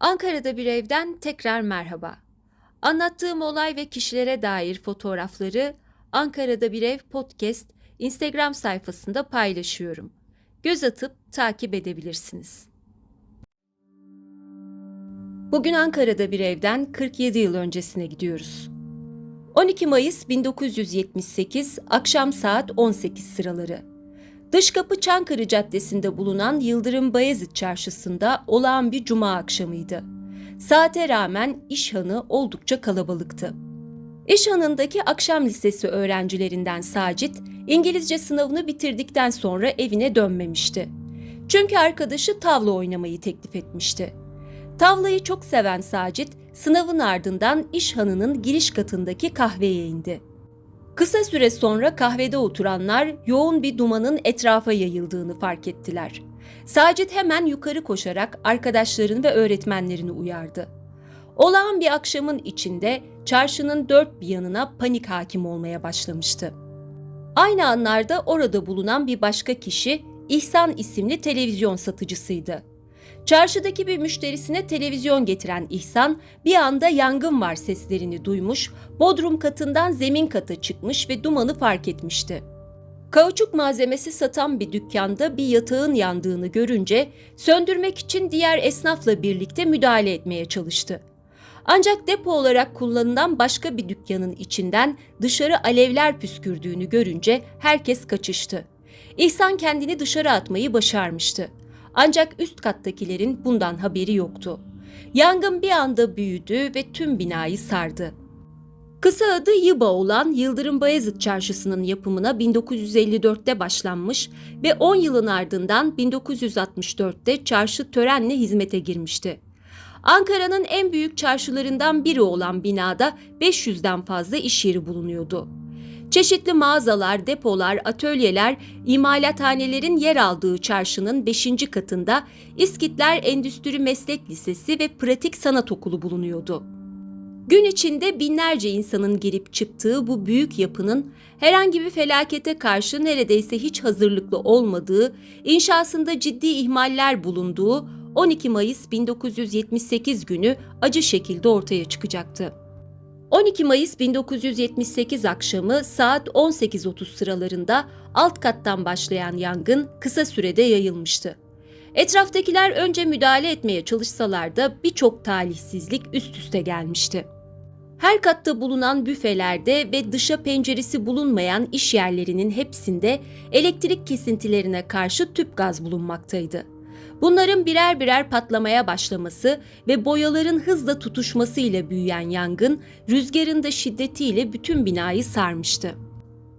Ankara'da bir evden tekrar merhaba. Anlattığım olay ve kişilere dair fotoğrafları Ankara'da bir ev podcast Instagram sayfasında paylaşıyorum. Göz atıp takip edebilirsiniz. Bugün Ankara'da bir evden 47 yıl öncesine gidiyoruz. 12 Mayıs 1978 akşam saat 18 sıraları. Dışkapı Çankırı Caddesi'nde bulunan Yıldırım Bayezid Çarşısı'nda olağan bir cuma akşamıydı. Saate rağmen İşhan'ı oldukça kalabalıktı. İşhan'ındaki akşam lisesi öğrencilerinden Sacit, İngilizce sınavını bitirdikten sonra evine dönmemişti. Çünkü arkadaşı tavla oynamayı teklif etmişti. Tavlayı çok seven Sacit, sınavın ardından İşhan'ının giriş katındaki kahveye indi. Kısa süre sonra kahvede oturanlar yoğun bir dumanın etrafa yayıldığını fark ettiler. Sacit hemen yukarı koşarak arkadaşlarını ve öğretmenlerini uyardı. Olağan bir akşamın içinde çarşının dört bir yanına panik hakim olmaya başlamıştı. Aynı anlarda orada bulunan bir başka kişi İhsan isimli televizyon satıcısıydı. Çarşıdaki bir müşterisine televizyon getiren İhsan bir anda yangın var seslerini duymuş, bodrum katından zemin kata çıkmış ve dumanı fark etmişti. Kauçuk malzemesi satan bir dükkanda bir yatağın yandığını görünce söndürmek için diğer esnafla birlikte müdahale etmeye çalıştı. Ancak depo olarak kullanılan başka bir dükkanın içinden dışarı alevler püskürdüğünü görünce herkes kaçıştı. İhsan kendini dışarı atmayı başarmıştı. Ancak üst kattakilerin bundan haberi yoktu. Yangın bir anda büyüdü ve tüm binayı sardı. Kısa adı Yıba olan Yıldırım Bayezid Çarşısı'nın yapımına 1954'te başlanmış ve 10 yılın ardından 1964'te çarşı törenle hizmete girmişti. Ankara'nın en büyük çarşılarından biri olan binada 500'den fazla iş yeri bulunuyordu. Çeşitli mağazalar, depolar, atölyeler, imalathanelerin yer aldığı çarşının 5. katında İskitler Endüstri Meslek Lisesi ve Pratik Sanat Okulu bulunuyordu. Gün içinde binlerce insanın girip çıktığı bu büyük yapının herhangi bir felakete karşı neredeyse hiç hazırlıklı olmadığı, inşasında ciddi ihmaller bulunduğu 12 Mayıs 1978 günü acı şekilde ortaya çıkacaktı. 12 Mayıs 1978 akşamı saat 18.30 sıralarında alt kattan başlayan yangın kısa sürede yayılmıştı. Etraftakiler önce müdahale etmeye çalışsalar da birçok talihsizlik üst üste gelmişti. Her katta bulunan büfelerde ve dışa penceresi bulunmayan iş yerlerinin hepsinde elektrik kesintilerine karşı tüp gaz bulunmaktaydı. Bunların birer birer patlamaya başlaması ve boyaların hızla tutuşmasıyla büyüyen yangın rüzgarın da şiddetiyle bütün binayı sarmıştı.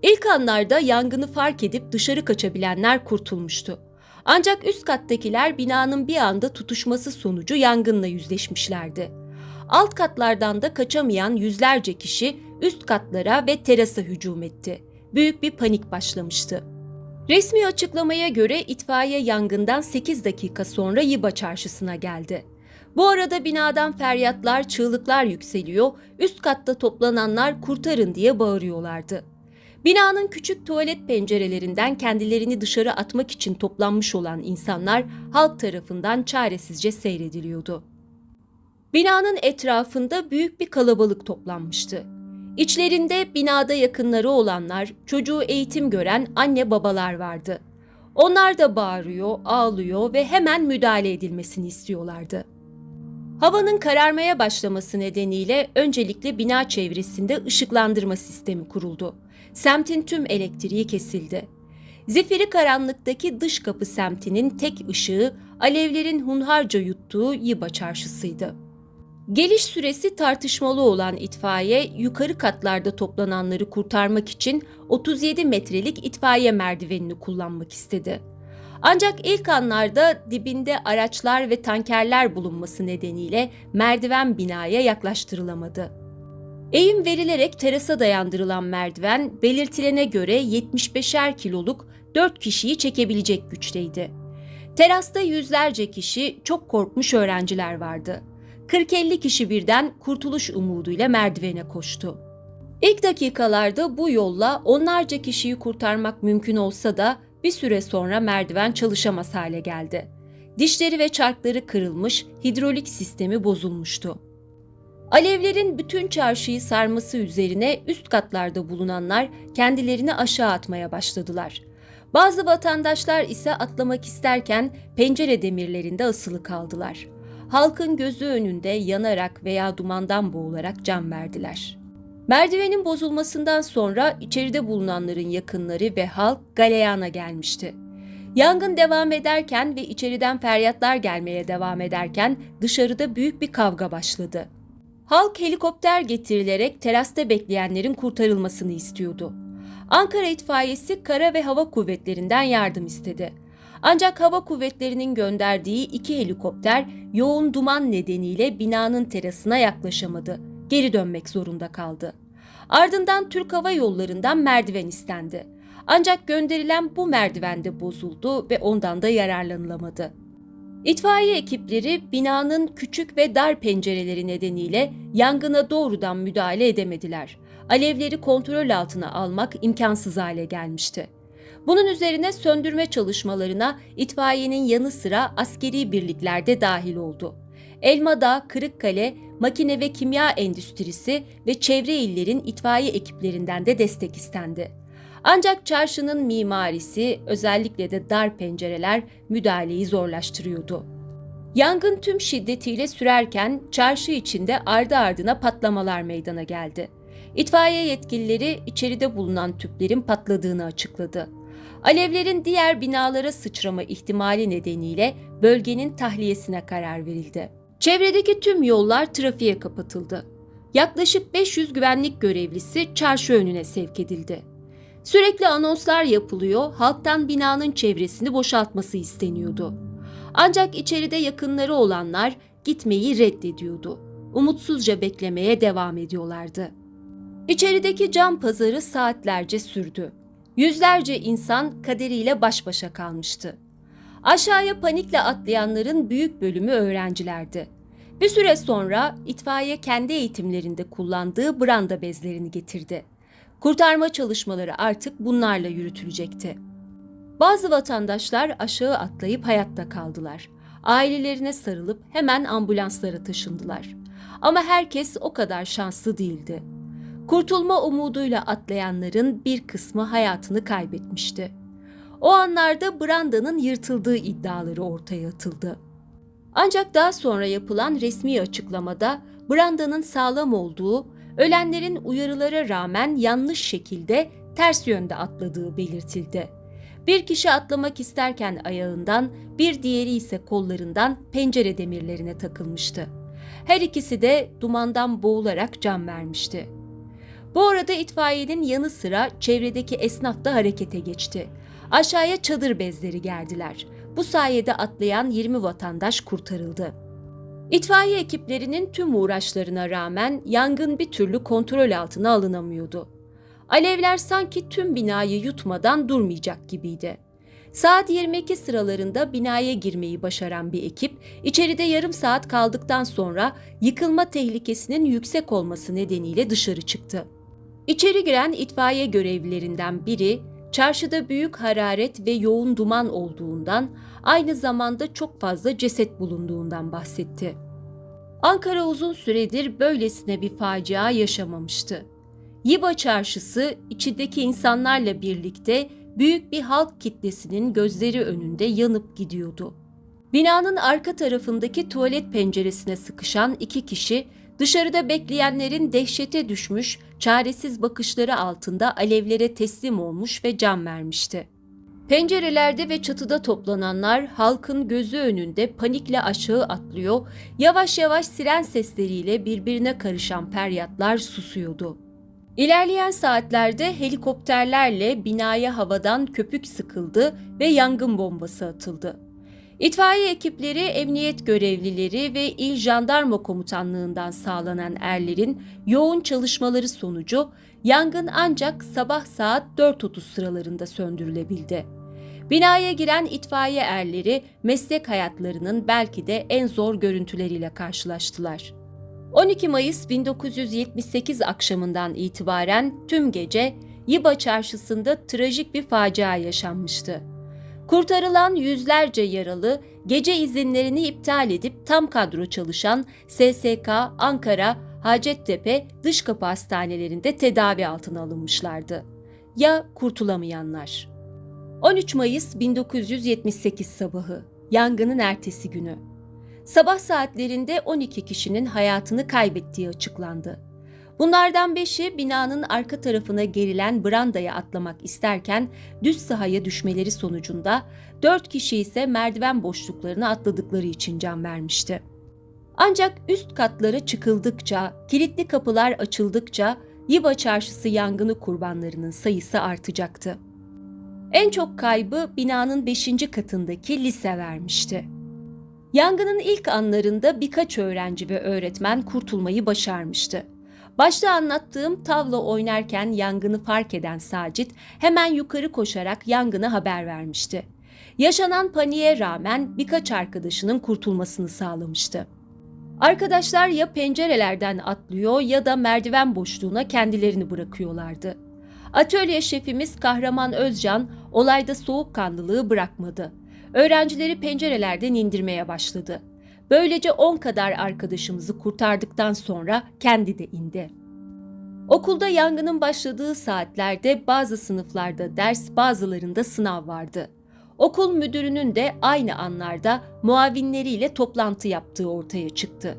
İlk anlarda yangını fark edip dışarı kaçabilenler kurtulmuştu. Ancak üst kattakiler binanın bir anda tutuşması sonucu yangınla yüzleşmişlerdi. Alt katlardan da kaçamayan yüzlerce kişi üst katlara ve terasa hücum etti. Büyük bir panik başlamıştı. Resmi açıklamaya göre itfaiye yangından 8 dakika sonra Yiba çarşısına geldi. Bu arada binadan feryatlar, çığlıklar yükseliyor, üst katta toplananlar kurtarın diye bağırıyorlardı. Binanın küçük tuvalet pencerelerinden kendilerini dışarı atmak için toplanmış olan insanlar halk tarafından çaresizce seyrediliyordu. Binanın etrafında büyük bir kalabalık toplanmıştı. İçlerinde binada yakınları olanlar, çocuğu eğitim gören anne babalar vardı. Onlar da bağırıyor, ağlıyor ve hemen müdahale edilmesini istiyorlardı. Havanın kararmaya başlaması nedeniyle öncelikle bina çevresinde ışıklandırma sistemi kuruldu. Semtin tüm elektriği kesildi. Zifiri karanlıktaki dış kapı semtinin tek ışığı alevlerin hunharca yuttuğu Yiba çarşısıydı. Geliş süresi tartışmalı olan itfaiye yukarı katlarda toplananları kurtarmak için 37 metrelik itfaiye merdivenini kullanmak istedi. Ancak ilk anlarda dibinde araçlar ve tankerler bulunması nedeniyle merdiven binaya yaklaştırılamadı. Eğim verilerek terasa dayandırılan merdiven belirtilene göre 75'er kiloluk 4 kişiyi çekebilecek güçteydi. Terasta yüzlerce kişi çok korkmuş öğrenciler vardı. 40-50 kişi birden kurtuluş umuduyla merdivene koştu. İlk dakikalarda bu yolla onlarca kişiyi kurtarmak mümkün olsa da bir süre sonra merdiven çalışamaz hale geldi. Dişleri ve çarkları kırılmış, hidrolik sistemi bozulmuştu. Alevlerin bütün çarşıyı sarması üzerine üst katlarda bulunanlar kendilerini aşağı atmaya başladılar. Bazı vatandaşlar ise atlamak isterken pencere demirlerinde asılı kaldılar. Halkın gözü önünde yanarak veya dumandan boğularak can verdiler. Merdivenin bozulmasından sonra içeride bulunanların yakınları ve halk galeyana gelmişti. Yangın devam ederken ve içeriden feryatlar gelmeye devam ederken dışarıda büyük bir kavga başladı. Halk helikopter getirilerek terasta bekleyenlerin kurtarılmasını istiyordu. Ankara itfaiyesi kara ve hava kuvvetlerinden yardım istedi. Ancak hava kuvvetlerinin gönderdiği iki helikopter yoğun duman nedeniyle binanın terasına yaklaşamadı. Geri dönmek zorunda kaldı. Ardından Türk Hava Yolları'ndan merdiven istendi. Ancak gönderilen bu merdiven de bozuldu ve ondan da yararlanılamadı. İtfaiye ekipleri binanın küçük ve dar pencereleri nedeniyle yangına doğrudan müdahale edemediler. Alevleri kontrol altına almak imkansız hale gelmişti. Bunun üzerine söndürme çalışmalarına itfaiyenin yanı sıra askeri birlikler de dahil oldu. Elmadağ, Kırıkkale, makine ve kimya endüstrisi ve çevre illerin itfaiye ekiplerinden de destek istendi. Ancak çarşının mimarisi, özellikle de dar pencereler müdahaleyi zorlaştırıyordu. Yangın tüm şiddetiyle sürerken çarşı içinde ardı ardına patlamalar meydana geldi. İtfaiye yetkilileri içeride bulunan tüplerin patladığını açıkladı. Alevlerin diğer binalara sıçrama ihtimali nedeniyle bölgenin tahliyesine karar verildi. Çevredeki tüm yollar trafiğe kapatıldı. Yaklaşık 500 güvenlik görevlisi çarşı önüne sevk edildi. Sürekli anonslar yapılıyor, halktan binanın çevresini boşaltması isteniyordu. Ancak içeride yakınları olanlar gitmeyi reddediyordu. Umutsuzca beklemeye devam ediyorlardı. İçerideki cam pazarı saatlerce sürdü. Yüzlerce insan kaderiyle baş başa kalmıştı. Aşağıya panikle atlayanların büyük bölümü öğrencilerdi. Bir süre sonra itfaiye kendi eğitimlerinde kullandığı branda bezlerini getirdi. Kurtarma çalışmaları artık bunlarla yürütülecekti. Bazı vatandaşlar aşağı atlayıp hayatta kaldılar. Ailelerine sarılıp hemen ambulanslara taşındılar. Ama herkes o kadar şanslı değildi. Kurtulma umuduyla atlayanların bir kısmı hayatını kaybetmişti. O anlarda Branda'nın yırtıldığı iddiaları ortaya atıldı. Ancak daha sonra yapılan resmi açıklamada Branda'nın sağlam olduğu, ölenlerin uyarılara rağmen yanlış şekilde ters yönde atladığı belirtildi. Bir kişi atlamak isterken ayağından, bir diğeri ise kollarından pencere demirlerine takılmıştı. Her ikisi de dumandan boğularak can vermişti. Bu arada itfaiyenin yanı sıra çevredeki esnaf da harekete geçti. Aşağıya çadır bezleri gerdiler. Bu sayede atlayan 20 vatandaş kurtarıldı. İtfaiye ekiplerinin tüm uğraşlarına rağmen yangın bir türlü kontrol altına alınamıyordu. Alevler sanki tüm binayı yutmadan durmayacak gibiydi. Saat 22 sıralarında binaya girmeyi başaran bir ekip, içeride yarım saat kaldıktan sonra yıkılma tehlikesinin yüksek olması nedeniyle dışarı çıktı. İçeri giren itfaiye görevlilerinden biri, çarşıda büyük hararet ve yoğun duman olduğundan, aynı zamanda çok fazla ceset bulunduğundan bahsetti. Ankara uzun süredir böylesine bir facia yaşamamıştı. Yiba çarşısı içindeki insanlarla birlikte büyük bir halk kitlesinin gözleri önünde yanıp gidiyordu. Binanın arka tarafındaki tuvalet penceresine sıkışan iki kişi dışarıda bekleyenlerin dehşete düşmüş, çaresiz bakışları altında alevlere teslim olmuş ve can vermişti. Pencerelerde ve çatıda toplananlar halkın gözü önünde panikle aşağı atlıyor, yavaş yavaş siren sesleriyle birbirine karışan feryatlar susuyordu. İlerleyen saatlerde helikopterlerle binaya havadan köpük sıkıldı ve yangın bombası atıldı. İtfaiye ekipleri, emniyet görevlileri ve İl Jandarma Komutanlığından sağlanan erlerin yoğun çalışmaları sonucu yangın ancak sabah saat 4.30 sıralarında söndürülebildi. Binaya giren itfaiye erleri meslek hayatlarının belki de en zor görüntüleriyle karşılaştılar. 12 Mayıs 1978 akşamından itibaren tüm gece Yiba çarşısında trajik bir facia yaşanmıştı. Kurtarılan yüzlerce yaralı gece izinlerini iptal edip tam kadro çalışan SSK, Ankara, Hacettepe dış kapı hastanelerinde tedavi altına alınmışlardı. Ya kurtulamayanlar? 13 Mayıs 1978 sabahı, yangının ertesi günü. Sabah saatlerinde 12 kişinin hayatını kaybettiği açıklandı. Bunlardan beşi binanın arka tarafına gerilen brandaya atlamak isterken düz sahaya düşmeleri sonucunda, dört kişi ise merdiven boşluklarına atladıkları için can vermişti. Ancak üst katlara çıkıldıkça, kilitli kapılar açıldıkça Yiba Çarşısı yangını kurbanlarının sayısı artacaktı. En çok kaybı binanın 5. katındaki lise vermişti. Yangının ilk anlarında birkaç öğrenci ve öğretmen kurtulmayı başarmıştı. Başta anlattığım tavla oynarken yangını fark eden Sacit hemen yukarı koşarak yangını haber vermişti. Yaşanan paniğe rağmen birkaç arkadaşının kurtulmasını sağlamıştı. Arkadaşlar ya pencerelerden atlıyor ya da merdiven boşluğuna kendilerini bırakıyorlardı. Atölye şefimiz Kahraman Özcan olayda soğukkanlılığı bırakmadı. Öğrencileri pencerelerden indirmeye başladı. Böylece 10 kadar arkadaşımızı kurtardıktan sonra kendi de indi. Okulda yangının başladığı saatlerde bazı sınıflarda ders, bazılarında sınav vardı. Okul müdürünün de aynı anlarda muavinleriyle toplantı yaptığı ortaya çıktı.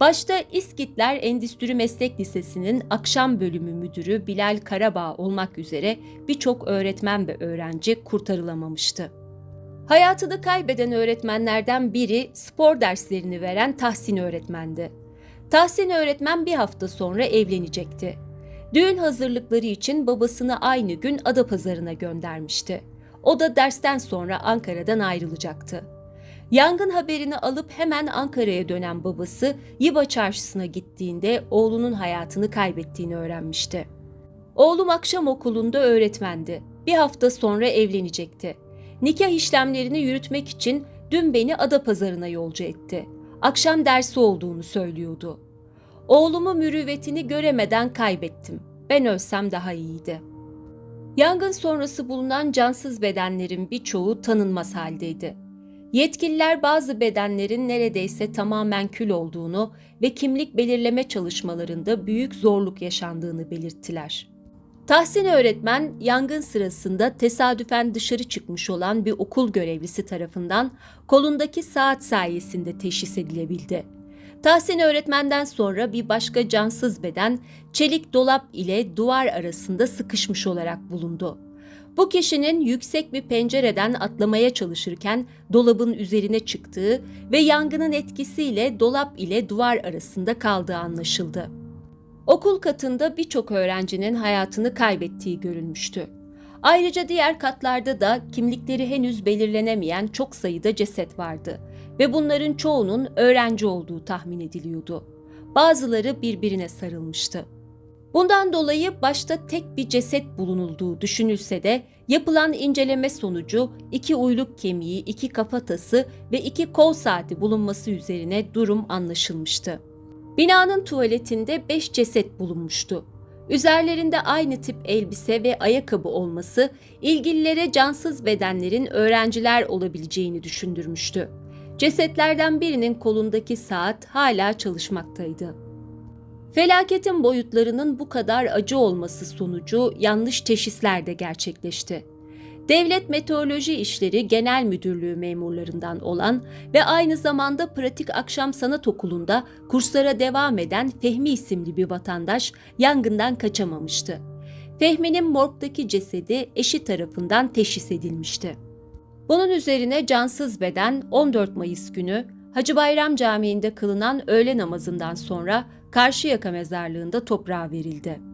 Başta İskitler Endüstri Meslek Lisesi'nin akşam bölümü müdürü Bilal Karabağ olmak üzere birçok öğretmen ve öğrenci kurtarılamamıştı. Hayatını kaybeden öğretmenlerden biri spor derslerini veren Tahsin öğretmendi. Tahsin öğretmen bir hafta sonra evlenecekti. Düğün hazırlıkları için babasını aynı gün Adapazarı'na göndermişti. O da dersten sonra Ankara'dan ayrılacaktı. Yangın haberini alıp hemen Ankara'ya dönen babası Yiba çarşısına gittiğinde oğlunun hayatını kaybettiğini öğrenmişti. Oğlum akşam okulunda öğretmendi. Bir hafta sonra evlenecekti. Nikah işlemlerini yürütmek için dün beni Adapazarı'na yolcu etti. Akşam dersi olduğunu söylüyordu. Oğlumu mürüvvetini göremeden kaybettim. Ben ölsem daha iyiydi. Yangın sonrası bulunan cansız bedenlerin birçoğu tanınmaz haldeydi. Yetkililer bazı bedenlerin neredeyse tamamen kül olduğunu ve kimlik belirleme çalışmalarında büyük zorluk yaşandığını belirttiler. Tahsin öğretmen yangın sırasında tesadüfen dışarı çıkmış olan bir okul görevlisi tarafından kolundaki saat sayesinde teşhis edilebildi. Tahsin öğretmenden sonra bir başka cansız beden çelik dolap ile duvar arasında sıkışmış olarak bulundu. Bu kişinin yüksek bir pencereden atlamaya çalışırken dolabın üzerine çıktığı ve yangının etkisiyle dolap ile duvar arasında kaldığı anlaşıldı. Okul katında birçok öğrencinin hayatını kaybettiği görülmüştü. Ayrıca diğer katlarda da kimlikleri henüz belirlenemeyen çok sayıda ceset vardı ve bunların çoğunun öğrenci olduğu tahmin ediliyordu. Bazıları birbirine sarılmıştı. Bundan dolayı başta tek bir ceset bulunulduğu düşünülse de yapılan inceleme sonucu iki uyluk kemiği, iki kafatası ve iki kol saati bulunması üzerine durum anlaşılmıştı. Binanın tuvaletinde beş ceset bulunmuştu. Üzerlerinde aynı tip elbise ve ayakkabı olması ilgililere cansız bedenlerin öğrenciler olabileceğini düşündürmüştü. Cesetlerden birinin kolundaki saat hala çalışmaktaydı. Felaketin boyutlarının bu kadar acı olması sonucu yanlış teşhisler de gerçekleşti. Devlet Meteoroloji İşleri Genel Müdürlüğü memurlarından olan ve aynı zamanda Pratik Akşam Sanat Okulu'nda kurslara devam eden Fehmi isimli bir vatandaş yangından kaçamamıştı. Fehmi'nin morgdaki cesedi eşi tarafından teşhis edilmişti. Bunun üzerine cansız beden 14 Mayıs günü Hacı Bayram Camii'nde kılınan öğle namazından sonra Karşıyaka mezarlığında toprağa verildi.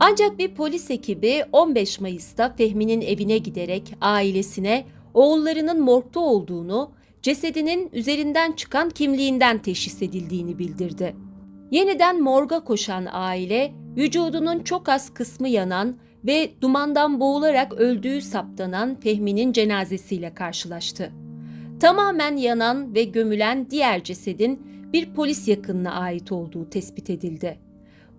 Ancak bir polis ekibi 15 Mayıs'ta Fehmi'nin evine giderek ailesine oğullarının morgda olduğunu, cesedinin üzerinden çıkan kimliğinden teşhis edildiğini bildirdi. Yeniden morga koşan aile, vücudunun çok az kısmı yanan ve dumandan boğularak öldüğü saptanan Fehmi'nin cenazesiyle karşılaştı. Tamamen yanan ve gömülen diğer cesedin bir polis yakınına ait olduğu tespit edildi.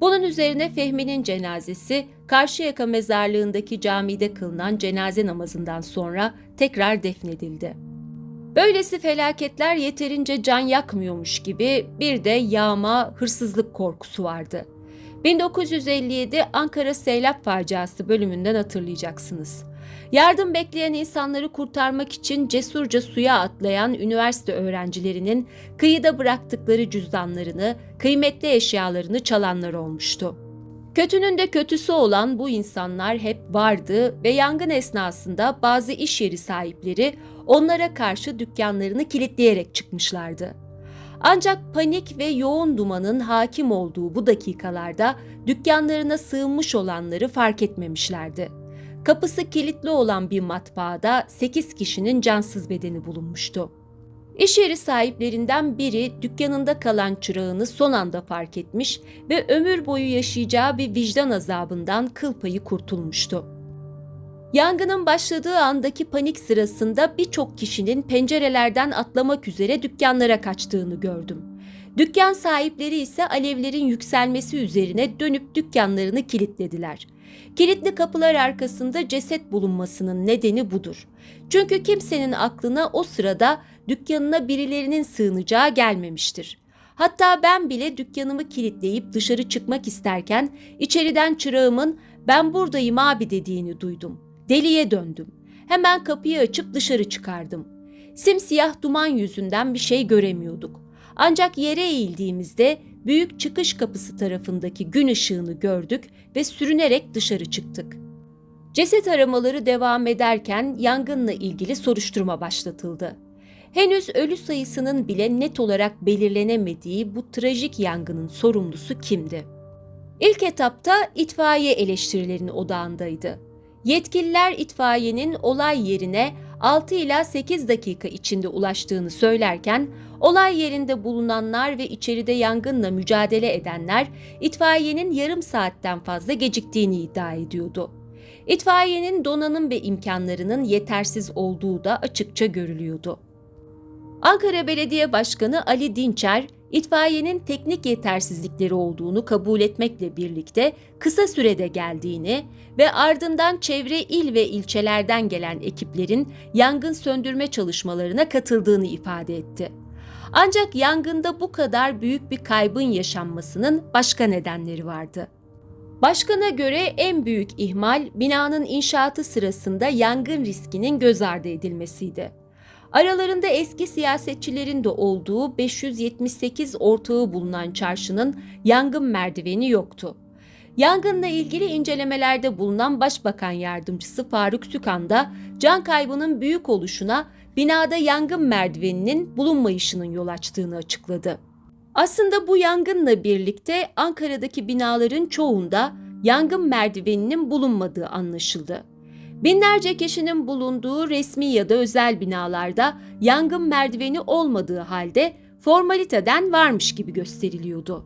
Bunun üzerine Fehmi'nin cenazesi Karşıyaka mezarlığındaki camide kılınan cenaze namazından sonra tekrar defnedildi. Böylesi felaketler yeterince can yakmıyormuş gibi bir de yağma, hırsızlık korkusu vardı. 1957 Ankara Seylap Faciası bölümünden hatırlayacaksınız. Yardım bekleyen insanları kurtarmak için cesurca suya atlayan üniversite öğrencilerinin kıyıda bıraktıkları cüzdanlarını, kıymetli eşyalarını çalanlar olmuştu. Kötünün de kötüsü olan bu insanlar hep vardı ve yangın esnasında bazı iş yeri sahipleri onlara karşı dükkanlarını kilitleyerek çıkmışlardı. Ancak panik ve yoğun dumanın hakim olduğu bu dakikalarda dükkanlarına sığınmış olanları fark etmemişlerdi. Kapısı kilitli olan bir matbaada 8 kişinin cansız bedeni bulunmuştu. İş yeri sahiplerinden biri dükkanında kalan çırağını son anda fark etmiş ve ömür boyu yaşayacağı bir vicdan azabından kıl payı kurtulmuştu. Yangının başladığı andaki panik sırasında birçok kişinin pencerelerden atlamak üzere dükkanlara kaçtığını gördüm. Dükkan sahipleri ise alevlerin yükselmesi üzerine dönüp dükkanlarını kilitlediler. Kilitli kapılar arkasında ceset bulunmasının nedeni budur. Çünkü kimsenin aklına o sırada dükkanına birilerinin sığınacağı gelmemiştir. Hatta ben bile dükkanımı kilitleyip dışarı çıkmak isterken içeriden çırağımın ben buradayım abi dediğini duydum. Deliye döndüm. Hemen kapıyı açıp dışarı çıkardım. Simsiyah duman yüzünden bir şey göremiyorduk. Ancak yere eğildiğimizde büyük çıkış kapısı tarafındaki gün ışığını gördük ve sürünerek dışarı çıktık. Ceset aramaları devam ederken yangınla ilgili soruşturma başlatıldı. Henüz ölü sayısının bile net olarak belirlenemediği bu trajik yangının sorumlusu kimdi? İlk etapta itfaiye eleştirilerinin odağındaydı. Yetkililer itfaiyenin olay yerine 6 ila 8 dakika içinde ulaştığını söylerken olay yerinde bulunanlar ve içeride yangınla mücadele edenler itfaiyenin yarım saatten fazla geciktiğini iddia ediyordu. İtfaiyenin donanım ve imkanlarının yetersiz olduğu da açıkça görülüyordu. Ankara Belediye Başkanı Ali Dinçer, itfaiyenin teknik yetersizlikleri olduğunu kabul etmekle birlikte kısa sürede geldiğini ve ardından çevre il ve ilçelerden gelen ekiplerin yangın söndürme çalışmalarına katıldığını ifade etti. Ancak yangında bu kadar büyük bir kaybın yaşanmasının başka nedenleri vardı. Başkana göre en büyük ihmal binanın inşaatı sırasında yangın riskinin göz ardı edilmesiydi. Aralarında eski siyasetçilerin de olduğu 578 ortağı bulunan çarşının yangın merdiveni yoktu. Yangınla ilgili incelemelerde bulunan Başbakan Yardımcısı Faruk Sükan da can kaybının büyük oluşuna binada yangın merdiveninin bulunmayışının yol açtığını açıkladı. Aslında bu yangınla birlikte Ankara'daki binaların çoğunda yangın merdiveninin bulunmadığı anlaşıldı. Binlerce kişinin bulunduğu resmi ya da özel binalarda yangın merdiveni olmadığı halde formaliteden varmış gibi gösteriliyordu.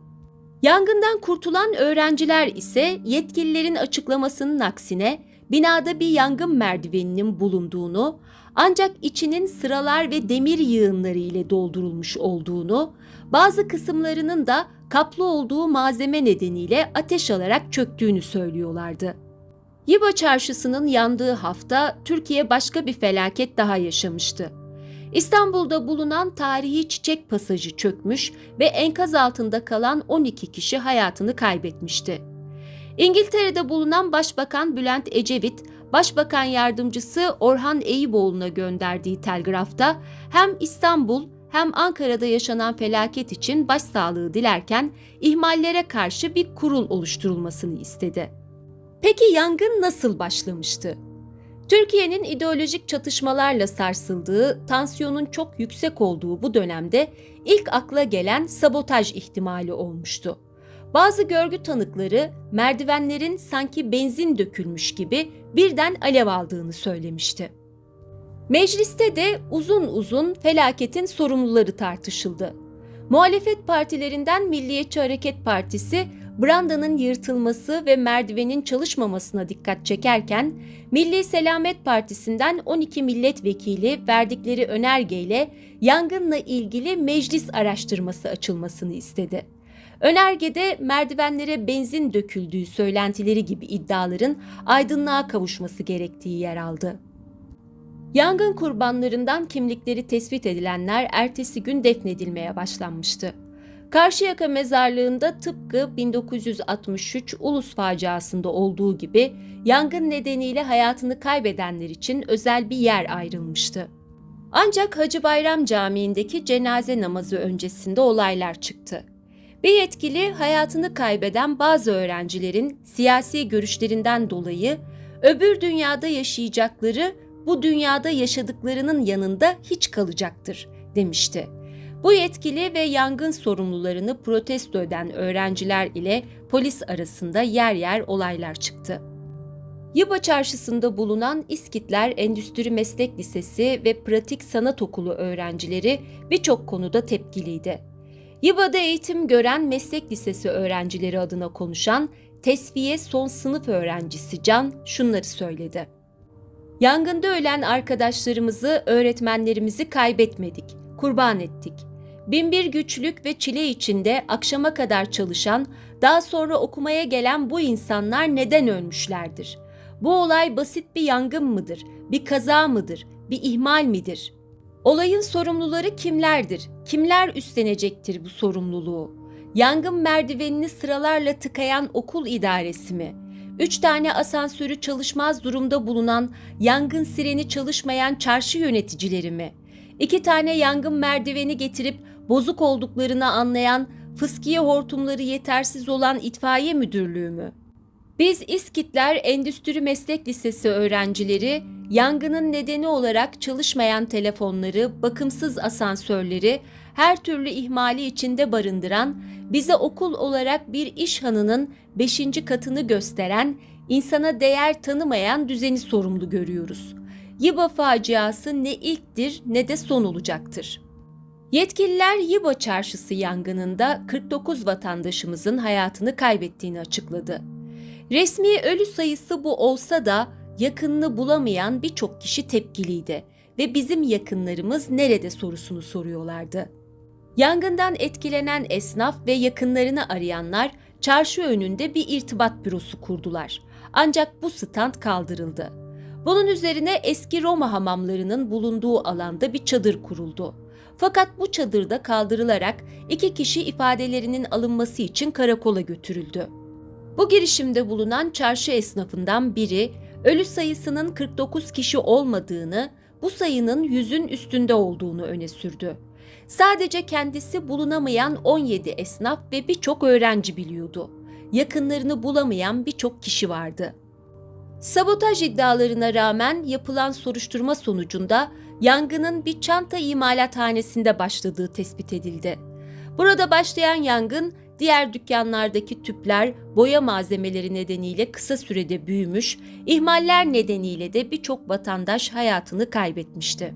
Yangından kurtulan öğrenciler ise yetkililerin açıklamasının aksine binada bir yangın merdiveninin bulunduğunu ancak içinin sıralar ve demir yığınları ile doldurulmuş olduğunu, bazı kısımlarının da kaplı olduğu malzeme nedeniyle ateş alarak çöktüğünü söylüyorlardı. Yiba çarşısının yandığı hafta Türkiye başka bir felaket daha yaşamıştı. İstanbul'da bulunan tarihi çiçek pasajı çökmüş ve enkaz altında kalan 12 kişi hayatını kaybetmişti. İngiltere'de bulunan Başbakan Bülent Ecevit, Başbakan Yardımcısı Orhan Eyüboğlu'na gönderdiği telgrafta hem İstanbul hem Ankara'da yaşanan felaket için başsağlığı dilerken ihmallere karşı bir kurul oluşturulmasını istedi. Peki yangın nasıl başlamıştı? Türkiye'nin ideolojik çatışmalarla sarsıldığı, tansiyonun çok yüksek olduğu bu dönemde ilk akla gelen sabotaj ihtimali olmuştu. Bazı görgü tanıkları merdivenlerin sanki benzin dökülmüş gibi birden alev aldığını söylemişti. Mecliste de uzun uzun felaketin sorumluları tartışıldı. Muhalefet partilerinden Milliyetçi Hareket Partisi brandanın yırtılması ve merdivenin çalışmamasına dikkat çekerken Milli Selamet Partisi'nden 12 milletvekili verdikleri önergeyle yangınla ilgili meclis araştırması açılmasını istedi. Önergede merdivenlere benzin döküldüğü söylentileri gibi iddiaların aydınlığa kavuşması gerektiği yer aldı. Yangın kurbanlarından kimlikleri tespit edilenler ertesi gün defnedilmeye başlanmıştı. Karşıyaka mezarlığında tıpkı 1963 Ulus faciasında olduğu gibi yangın nedeniyle hayatını kaybedenler için özel bir yer ayrılmıştı. Ancak Hacı Bayram Camii'ndeki cenaze namazı öncesinde olaylar çıktı. Bir yetkili hayatını kaybeden bazı öğrencilerin siyasi görüşlerinden dolayı öbür dünyada yaşayacakları bu dünyada yaşadıklarının yanında hiç kalacaktır demişti. Bu yetkili ve yangın sorumlularını protesto eden öğrenciler ile polis arasında yer yer olaylar çıktı. Yıba Çarşısı'nda bulunan İskitler Endüstri Meslek Lisesi ve Pratik Sanat Okulu öğrencileri birçok konuda tepkiliydi. Yıba'da eğitim gören meslek lisesi öğrencileri adına konuşan Tesviye son sınıf öğrencisi Can şunları söyledi. Yangında ölen arkadaşlarımızı, öğretmenlerimizi kaybetmedik, kurban ettik. Binbir güçlük ve çile içinde akşama kadar çalışan, daha sonra okumaya gelen bu insanlar neden ölmüşlerdir? Bu olay basit bir yangın mıdır? Bir kaza mıdır? Bir ihmal midir? Olayın sorumluları kimlerdir? Kimler üstlenecektir bu sorumluluğu? Yangın merdivenini sıralarla tıkayan okul idaresi mi? Üç tane asansörü çalışmaz durumda bulunan, yangın sireni çalışmayan çarşı yöneticileri mi? İki tane yangın merdiveni getirip bozuk olduklarını anlayan, fıskiye hortumları yetersiz olan itfaiye müdürlüğü mü? Biz İskitler Endüstri Meslek Lisesi öğrencileri yangının nedeni olarak çalışmayan telefonları, bakımsız asansörleri, her türlü ihmali içinde barındıran, bize okul olarak bir iş hanının 5. katını gösteren, insana değer tanımayan düzeni sorumlu görüyoruz. Yiba faciası ne ilktir ne de son olacaktır. Yetkililer Yiba çarşısı yangınında 49 vatandaşımızın hayatını kaybettiğini açıkladı. Resmi ölü sayısı bu olsa da yakınını bulamayan birçok kişi tepkiliydi ve bizim yakınlarımız nerede sorusunu soruyorlardı. Yangından etkilenen esnaf ve yakınlarını arayanlar çarşı önünde bir irtibat bürosu kurdular. Ancak bu stand kaldırıldı. Bunun üzerine eski Roma hamamlarının bulunduğu alanda bir çadır kuruldu. Fakat bu çadırda kaldırılarak iki kişi ifadelerinin alınması için karakola götürüldü. Bu girişimde bulunan çarşı esnafından biri ölü sayısının 49 kişi olmadığını, bu sayının yüzün üstünde olduğunu öne sürdü. Sadece kendisi bulunamayan 17 esnaf ve birçok öğrenci biliyordu. Yakınlarını bulamayan birçok kişi vardı. Sabotaj iddialarına rağmen yapılan soruşturma sonucunda yangının bir çanta imalathanesinde başladığı tespit edildi. Burada başlayan yangın diğer dükkanlardaki tüpler, boya malzemeleri nedeniyle kısa sürede büyümüş, ihmaller nedeniyle de birçok vatandaş hayatını kaybetmişti.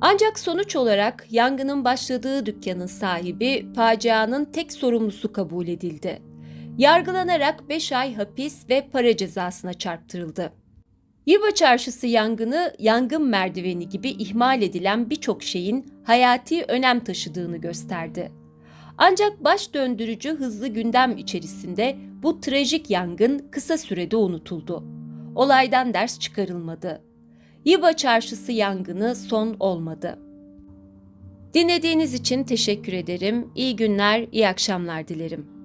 Ancak sonuç olarak yangının başladığı dükkanın sahibi facianın tek sorumlusu kabul edildi. Yargılanarak 5 ay hapis ve para cezasına çarptırıldı. Yiva Çarşısı yangını, yangın merdiveni gibi ihmal edilen birçok şeyin hayati önem taşıdığını gösterdi. Ancak baş döndürücü hızlı gündem içerisinde bu trajik yangın kısa sürede unutuldu. Olaydan ders çıkarılmadı. Yiva Çarşısı yangını son olmadı. Dinlediğiniz için teşekkür ederim. İyi günler, iyi akşamlar dilerim.